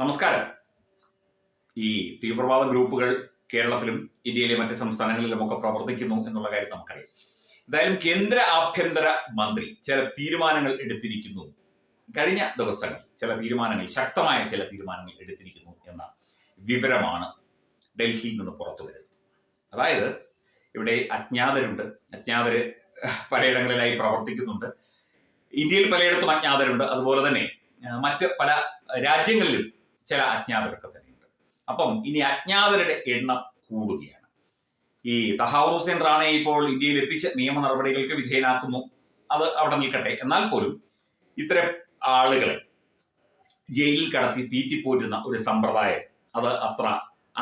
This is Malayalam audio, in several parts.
നമസ്കാരം. ഈ തീവ്രവാദ ഗ്രൂപ്പുകൾ കേരളത്തിലും ഇന്ത്യയിലെ മറ്റ് സംസ്ഥാനങ്ങളിലും ഒക്കെ പ്രവർത്തിക്കുന്നു എന്നുള്ള കാര്യം നമുക്കറിയാം. എന്തായാലും കേന്ദ്ര ആഭ്യന്തര മന്ത്രി ചില തീരുമാനങ്ങൾ എടുത്തിരിക്കുന്നു. കഴിഞ്ഞ ദിവസങ്ങൾ ചില തീരുമാനങ്ങൾ ശക്തമായ ചില തീരുമാനങ്ങൾ എടുത്തിരിക്കുന്നു എന്ന വിവരമാണ് ഡൽഹിയിൽ നിന്ന് പുറത്തു വരുന്നത്. അതായത് ഇവിടെ അജ്ഞാതരുണ്ട്. അജ്ഞാതര് പലയിടങ്ങളിലായി പ്രവർത്തിക്കുന്നുണ്ട്. ഇന്ത്യയിൽ പലയിടത്തും അജ്ഞാതരുണ്ട്. അതുപോലെ തന്നെ മറ്റ് പല രാജ്യങ്ങളിലും ചില അജ്ഞാതരൊക്കെ തന്നെയുണ്ട് അപ്പം ഇനി അജ്ഞാതരുടെ എണ്ണം കൂടുകയാണ്. ഈ തഹാവൂർ ഹുസൈൻ റാണയെ ഇപ്പോൾ ഇന്ത്യയിൽ എത്തിച്ച് നിയമ നടപടികൾക്ക് വിധേയനാക്കുന്നു. അത് അവിടെ നിൽക്കട്ടെ. എന്നാൽ പോലും ഇത്തരം ആളുകളെ ജയിലിൽ കടത്തി തീറ്റിപ്പോറ്റുന്ന ഒരു സമ്പ്രദായം അത് അത്ര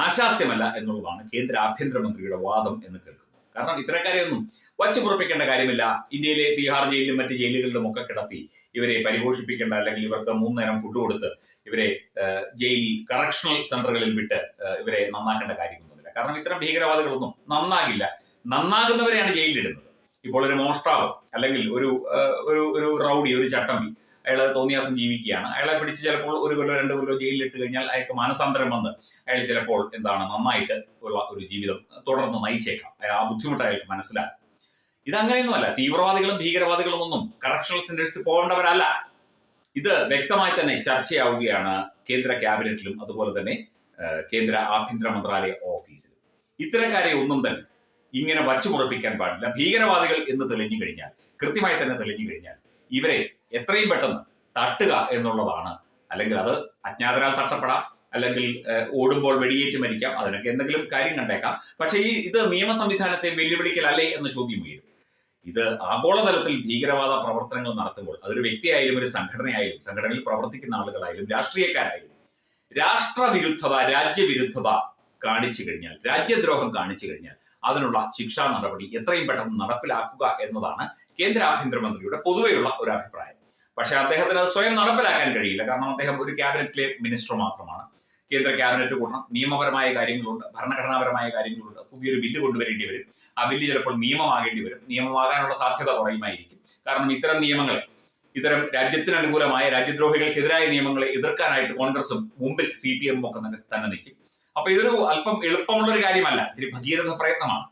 ആശാസ്യമല്ല എന്നുള്ളതാണ് കേന്ദ്ര ആഭ്യന്തരമന്ത്രിയുടെ വാദം എന്ന് കേൾക്കുന്നു കാരണം ഇത്തരക്കാരെ കാര്യമൊന്നും വച്ചു പുറപ്പിക്കേണ്ട കാര്യമില്ല. ഇന്ത്യയിലെ തിഹാർ ജയിലിലും മറ്റ് ജയിലുകളിലും ഒക്കെ കിടത്തി ഇവരെ പരിപോഷിപ്പിക്കേണ്ട അല്ലെങ്കിൽ ഇവർക്ക് മൂന്ന് നേരം ഫുഡ് കൊടുത്ത് ഇവരെ ജയിൽ കറക്ഷണൽ സെന്ററുകളിൽ വിട്ട് ഇവരെ നന്നാക്കേണ്ട കാര്യമൊന്നുമില്ല കാരണം ഇത്തരം ഭീകരവാദികളൊന്നും നന്നാകില്ല. നന്നാകുന്നവരെയാണ് ജയിലിലിടുന്നത്. ഇപ്പോൾ ഒരു മോഷ്ടാവ് അല്ലെങ്കിൽ ഒരു ഒരു ഒരു റൗഡി ഒരു ചട്ടമ്പി അയാൾ തോന്നിയാസം ജീവിക്കുകയാണ്. അയാളെ പിടിച്ച് ചിലപ്പോൾ ഒരു കൊല്ലോ രണ്ട് കൊല്ലോ ജയിലിലിട്ട് കഴിഞ്ഞാൽ അയാൾക്ക് മാനസാന്തരം വന്ന് അയാൾ ചിലപ്പോൾ എന്താണ് നന്നായിട്ട് ഉള്ള ഒരു ജീവിതം തുടർന്ന് നയിച്ചേക്കാം. ആ ബുദ്ധിമുട്ട് അയാൾക്ക് മനസ്സിലാകും. ഇതങ്ങനെയൊന്നുമല്ല തീവ്രവാദികളും ഭീകരവാദികളും ഒന്നും കറക്ഷണൽ സെന്റേഴ്സിൽ പോകേണ്ടവരല്ല. ഇത് വ്യക്തമായി തന്നെ ചർച്ചയാവുകയാണ് കേന്ദ്ര ക്യാബിനറ്റിലും അതുപോലെ തന്നെ കേന്ദ്ര ആഭ്യന്തര മന്ത്രാലയ ഓഫീസിലും. ഇത്തരക്കാരെ ഒന്നും തന്നെ ഇങ്ങനെ വച്ചുമുറപ്പിക്കാൻ പാടില്ല. ഭീകരവാദികൾ എന്ന് തെളിഞ്ഞു കഴിഞ്ഞാൽ കൃത്യമായി തന്നെ തെളിഞ്ഞു കഴിഞ്ഞാൽ ഇവരെ എത്രയും പെട്ടെന്ന് തട്ടുക എന്നുള്ളതാണ്. അല്ലെങ്കിൽ അത് അജ്ഞാതരാൽ തട്ടപ്പെടാം. അല്ലെങ്കിൽ ഓടുമ്പോൾ വെടിയേറ്റ് മരിക്കാം. അതിനൊക്കെ എന്തെങ്കിലും കാര്യം കണ്ടേക്കാം. പക്ഷേ ഈ ഇത് നിയമ സംവിധാനത്തെ വെല്ലുവിളിക്കലല്ലേ എന്ന ചോദ്യം ഉയരും. ഇത് ആഗോളതലത്തിൽ ഭീകരവാദ പ്രവർത്തനങ്ങൾ നടത്തുമ്പോൾ അതൊരു വ്യക്തിയായാലും ഒരു സംഘടനയായാലും സംഘടനയിൽ പ്രവർത്തിക്കുന്ന ആളുകളായാലും രാഷ്ട്രീയക്കാരായാലും രാഷ്ട്രവിരുദ്ധത രാജ്യവിരുദ്ധത കാണിച്ചു കഴിഞ്ഞാൽ രാജ്യദ്രോഹം കാണിച്ചു കഴിഞ്ഞാൽ അതിനുള്ള ശിക്ഷാ നടപടി എത്രയും പെട്ടെന്ന് നടപ്പിലാക്കുക എന്നതാണ് കേന്ദ്ര ആഭ്യന്തരമന്ത്രിയുടെ പൊതുവെയുള്ള ഒരു അഭിപ്രായം പക്ഷെ അദ്ദേഹത്തിന് അത് സ്വയം നടപ്പിലാക്കാൻ കഴിയില്ല. കാരണം അദ്ദേഹം ഒരു ക്യാബിനറ്റിലെ മിനിസ്റ്റർ മാത്രമാണ്. കേന്ദ്ര ക്യാബിനറ്റ് കൂടണം. നിയമപരമായ കാര്യങ്ങളുണ്ട്. ഭരണഘടനാപരമായ കാര്യങ്ങളുണ്ട്. പുതിയൊരു ബില്ല് കൊണ്ടുവരേണ്ടി വരും. ആ ബില്ല് ചിലപ്പോൾ നിയമമാകേണ്ടി വരും. നിയമമാകാനുള്ള സാധ്യത കുറയുമായിരിക്കും. കാരണം ഇത്തരം നിയമങ്ങൾ ഇത്തരം രാജ്യത്തിന് അനുകൂലമായ രാജ്യദ്രോഹികൾക്കെതിരായ നിയമങ്ങളെ എതിർക്കാനായിട്ട് കോൺഗ്രസും മുമ്പിൽ സി പി എമ്മും ഒക്കെ തന്നെ- നിൽക്കും. അപ്പൊ ഇതൊരു അല്പം എളുപ്പമുള്ള ഒരു കാര്യമല്ല. ഇത്തിരി ഭഗീരഥ പ്രയത്നമാണ്.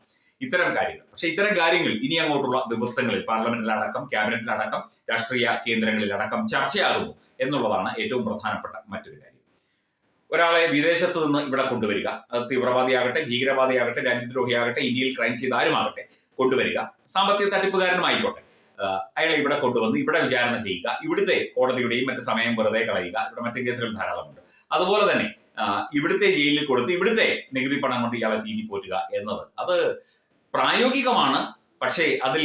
ഇത്തരം കാര്യങ്ങൾ. പക്ഷെ ഇത്തരം കാര്യങ്ങൾ ഇനി അങ്ങോട്ടുള്ള ദിവസങ്ങളിൽ പാർലമെന്റിലടക്കം ക്യാബിനറ്റിലടക്കം രാഷ്ട്രീയ കേന്ദ്രങ്ങളിലടക്കം ചർച്ചയാകുന്നു എന്നുള്ളതാണ് ഏറ്റവും പ്രധാനപ്പെട്ട മറ്റൊരു കാര്യം. ഒരാളെ വിദേശത്ത് നിന്ന് ഇവിടെ കൊണ്ടുവരിക അത് തീവ്രവാദിയാകട്ടെ ഭീകരവാദിയാകട്ടെ രാജ്യദ്രോഹിയാകട്ടെ ഇന്ത്യയിൽ ക്രൈം ചെയ്ത ആരുമാകട്ടെ കൊണ്ടുവരിക സാമ്പത്തിക തട്ടിപ്പുകാരനുമായിക്കോട്ടെ. അയാളെ ഇവിടെ കൊണ്ടുവന്ന് ഇവിടെ വിചാരണ ചെയ്യുക ഇവിടുത്തെ കോടതിയുടെയും മറ്റു സമയം വെറുതെ കളയുക ഇവിടെ മറ്റു കേസുകൾ ധാരാളമുണ്ട്. അതുപോലെ തന്നെ ഇവിടുത്തെ ജയിലിൽ കൊടുത്ത് ഇവിടുത്തെ നികുതി പണം കൊണ്ട് ഇയാളെ തീറ്റിപ്പോറ്റുക എന്നത്. അത് പ്രായോഗികമാണ്. പക്ഷേ അതിൽ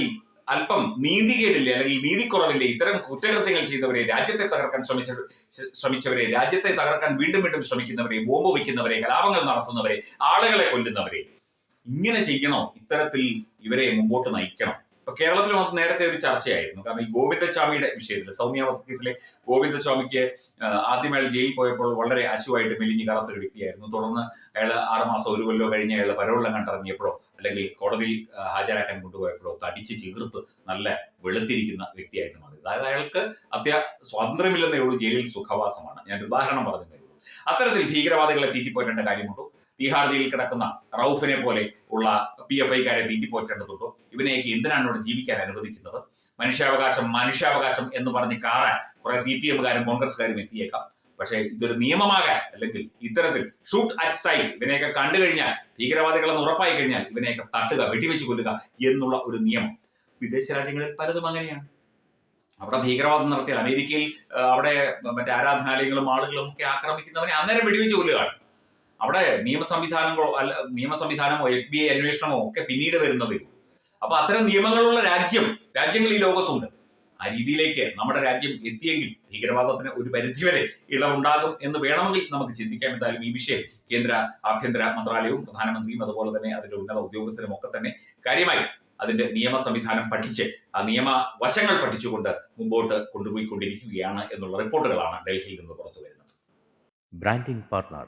അല്പം നീതികേടില്ല അല്ലെങ്കിൽ നീതിക്കുറവില്ലേ ഇത്തരം കുറ്റകൃത്യങ്ങൾ ചെയ്തവരെ രാജ്യത്തെ തകർക്കാൻ ശ്രമിച്ച ശ്രമിച്ചവരെ രാജ്യത്തെ തകർക്കാൻ വീണ്ടും വീണ്ടും ശ്രമിക്കുന്നവരെ ബോംബ് വയ്ക്കുന്നവരെ കലാപങ്ങൾ നടത്തുന്നവരെ ആളുകളെ കൊല്ലുന്നവരെ. ഇങ്ങനെ ചെയ്യണോ? ഇത്തരത്തിൽ ഇവരെ മുമ്പോട്ട് നയിക്കണം. ഇപ്പൊ കേരളത്തിൽ വന്ന് നേരത്തെ ഒരു ചർച്ചയായിരുന്നു. കാരണം ഈ ഗോവിന്ദസ്വാമിയുടെ വിഷയത്തിൽ സൗമ്യ വധക്കേസിലെ ഗോവിന്ദസ്വാമിക്ക് ആഹ് ആദ്യം ജയിലിൽ പോയപ്പോൾ വളരെ അശുവായിട്ട് മെലിഞ്ഞു കറുത്തൊരു വ്യക്തിയായിരുന്നു. തുടർന്ന് അയാൾ ആറുമാസം ഒരു കൊല്ലോ കഴിഞ്ഞ് അയാൾ പരോളിലും കണ്ടിറങ്ങിയപ്പോഴോ അല്ലെങ്കിൽ കോടതിയിൽ ഹാജരാക്കാൻ കൊണ്ടുപോയപ്പോഴോ തടിച്ച് ചീർത്ത് നല്ല വെളുത്തിരിക്കുന്ന വ്യക്തിയായിട്ട് മാറി അതായത് അയാൾക്ക് അത്യാ സ്വാതന്ത്ര്യമില്ലെന്നേ ഉള്ളൂ ജയിലിൽ സുഖവാസമാണ്. ഞാൻ ഉദാഹരണം പറഞ്ഞു അത്തരത്തിൽ ഭീകരവാദികളെ തീറ്റിപ്പോറ്റേണ്ട കാര്യമുണ്ടോ? തീഹാർ ജയിലിൽ കിടക്കുന്ന റൌഫിനെ പോലെ ഉള്ള പി എഫ് ഐക്കാരെ തീറ്റിപ്പോറ്റേണ്ടതുണ്ടോ ഇവനെയൊക്കെ എന്തിനാണ് ഇവിടെ ജീവിക്കാൻ അനുവദിക്കുന്നത്? മനുഷ്യാവകാശം മനുഷ്യാവകാശം എന്ന് പറഞ്ഞ് കാറാൻ കുറെ സി പി എമ്മുകാരും കോൺഗ്രസ്സുകാരും എത്തിയേക്കാം. പക്ഷേ ഇതൊരു നിയമമാകാൻ അല്ലെങ്കിൽ ഇത്തരത്തിൽ ഷൂട്ട് അറ്റ് സൈറ്റ് ഇവനെയൊക്കെ കണ്ടു കഴിഞ്ഞാൽ ഭീകരവാദികളെന്ന് ഉറപ്പായി കഴിഞ്ഞാൽ ഇവനെയൊക്കെ തട്ടുക വെടിവെച്ച് കൊല്ലുക എന്നുള്ള ഒരു നിയമം. വിദേശ രാജ്യങ്ങളിൽ പലതും അങ്ങനെയാണ്. അവിടെ ഭീകരവാദം നടത്തിയാൽ അമേരിക്കയിൽ അവിടെ മറ്റേ ആരാധനാലയങ്ങളും ആളുകളും ഒക്കെ ആക്രമിക്കുന്നവനെ അന്നേരം വെടിവെച്ച് കൊല്ലുകയാണ്. അവിടെ നിയമ സംവിധാനങ്ങളോ അല്ല നിയമ സംവിധാനമോ എഫ് ബി ഐ അന്വേഷണമോ ഒക്കെ പിന്നീട് വരുന്നത്. അപ്പൊ അത്തരം നിയമങ്ങളുള്ള രാജ്യം രാജ്യങ്ങൾ ഈ ലോകത്തുണ്ട്. ആ രീതിയിലേക്ക് നമ്മുടെ രാജ്യം എത്തിയെങ്കിൽ ഭീകരവാദത്തിന് ഒരു പരിധിവരെ ഇളവുണ്ടാകും എന്ന് വേണമെങ്കിൽ നമുക്ക് ചിന്തിക്കാം. എന്തായാലും ഈ വിഷയം കേന്ദ്ര ആഭ്യന്തര മന്ത്രാലയവും പ്രധാനമന്ത്രിയും അതുപോലെ തന്നെ അതിന്റെ ഉന്നത ഉദ്യോഗസ്ഥരും ഒക്കെ തന്നെ കാര്യമായി അതിന്റെ നിയമ സംവിധാനം പഠിച്ച് ആ നിയമ വശങ്ങൾ പഠിച്ചുകൊണ്ട് മുമ്പോട്ട് കൊണ്ടുപോയിക്കൊണ്ടിരിക്കുകയാണ് എന്നുള്ള റിപ്പോർട്ടുകളാണ് ഡൽഹിയിൽ നിന്ന് പുറത്തു വരുന്നത് branding partner